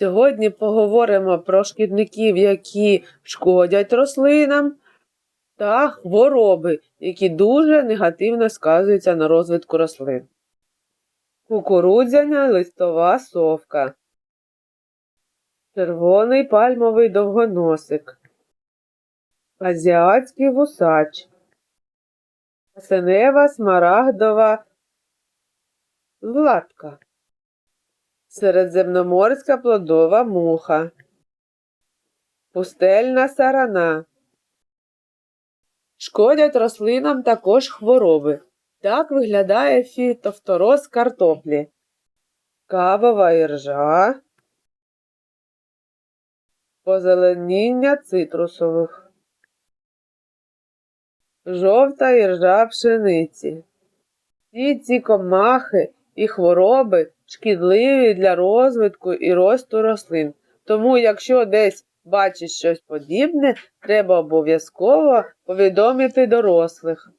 Сьогодні поговоримо про шкідників, які шкодять рослинам, та хвороби, які дуже негативно сказуються на розвитку рослин. Кукурудзяна листова совка. Червоний пальмовий довгоносик. Азіатський вусач. Синева смарагдова златка. Середземноморська плодова муха. Пустельна сарана. Шкодять рослинам також хвороби. Так виглядає фітофтороз картоплі. Кавова іржа. Позеленіння цитрусових. Жовта іржа пшениці. Всі ці комахи і хвороби шкідливі для розвитку і росту рослин. Тому, якщо десь бачиш щось подібне, треба обов'язково повідомити дорослих.